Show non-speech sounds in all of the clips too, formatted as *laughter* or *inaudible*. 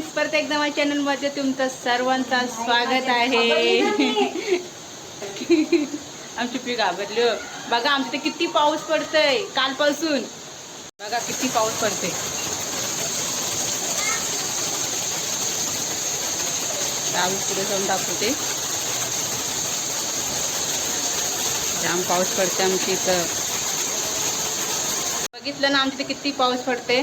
Friends परत एकदा माझ्या चॅनलमध्ये तुमचं सर्वांचं स्वागत आहे. आमची पीक घाबरली. बघा आमच्या इथे किती पाऊस पडतोय कालपासून. बघा किती पाऊस पडते जाऊन पुढे जाऊन दाखवते. जाम पाऊस पडते आमच्या इथं. बघितलं ना आमच्या इथे किती पाऊस पडते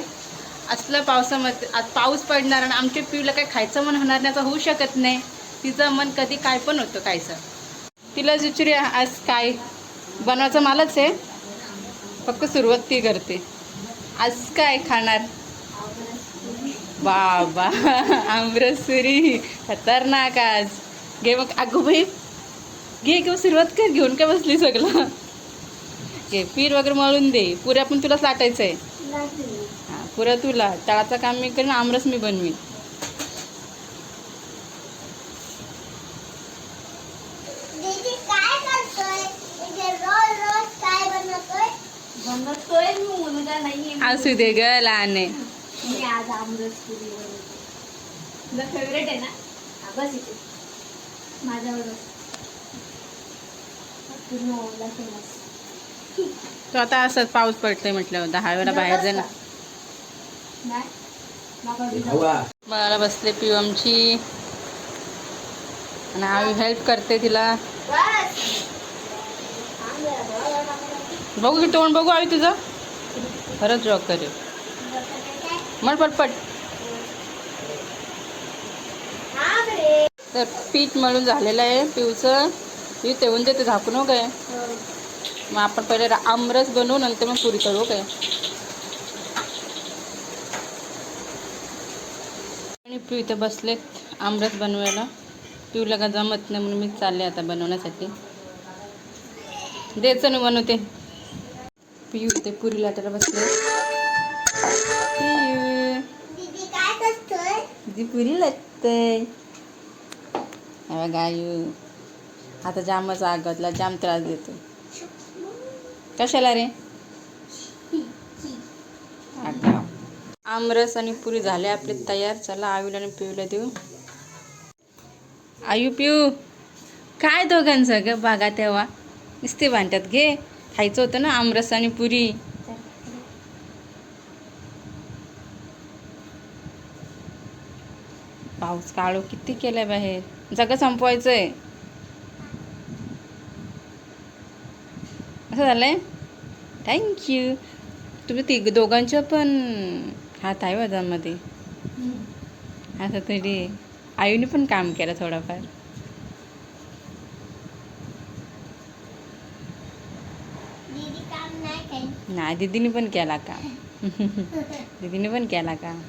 असलं पावसामध्ये आज पाऊस पडणार आणि आमच्या पिऊला काही खायचं मन होणार नाही असं होऊ शकत नाही. तिचं मन कधी काय पण होतं खायचं. तिलाच विचारूया आज काय? बनवायचं मलाच आहे. फक्त सुरुवात ती करते. आज काय खाणार? बाबा आमरसुरी. खतरनाक आज. घे मग अगो भाई घे किंवा सुरुवात कर. घेऊन काय बसली सगळं? घे पीर वगैरे मळून दे. पुऱ्या पण तुला साठायचं आहे हा पुऱ्या तुला. तळाचं काम मी करीन आमरस मी बनवीन. असू दे ग लहान आहे. मी आज आमरस पुरी बनवते. तुझा फेवरेट आहे ना? बस इथे. माझ्यावर बस. पूर्ण ओला फेमस तो आता असंच पाऊस पडतोय म्हटलं दहा वेळा बाहेर जाणं. नाही. माका बी हवा मला बसले पिऊ आमची आणि आम्ही हेल्प करते तिला. बघू की तोंड बघू आम्ही तुझं. खरंच जॉब करेल. मग पटपट. हा तर पीठ मळून झालेलं आहे पिऊचं पिऊ तेवून देते झाकून हो काय मग आपण पहिले आमरस बनवू नंतर मग पुरी करू काय आणि पिऊ इथे बसलेत आमरस बनवायला. पिऊला का जमत नाही म्हणून मी चालले आता बनवण्यासाठी. द्यायचं नाही बनवते. पिऊ इथे पुरी लाटायला बसले. ती पुरी लागतंय गायू आता जामच आगतला जाम त्रास देतो कशाला रे? आगाव. आमरस आणि पुरी झाले आपले तयार. चला आयूला आणि पिऊला देऊ आयू पिऊ. काय दोघांचं ग बागा तेव्हा? नुसते बांधतात घे. खायचं होतं ना आमरस आणि पुरी. पाऊस काळो किती केलाय बाहेर. जगा संपवायचंय. असं झालंय? थँक्यू तुम्ही तिघ दोघांच्या पण हात आहे वजामध्ये असं तरी. आईने पण काम केलं थोडंफार. दीदी काम नाही दीदीने पण केला काम. *laughs* दीदीने पण केला काम.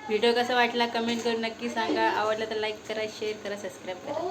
व्हिडिओ कसा वाटला कमेंट करून नक्की सांगा. आवडला तर लाईक करा शेअर करा सबस्क्राईब करा.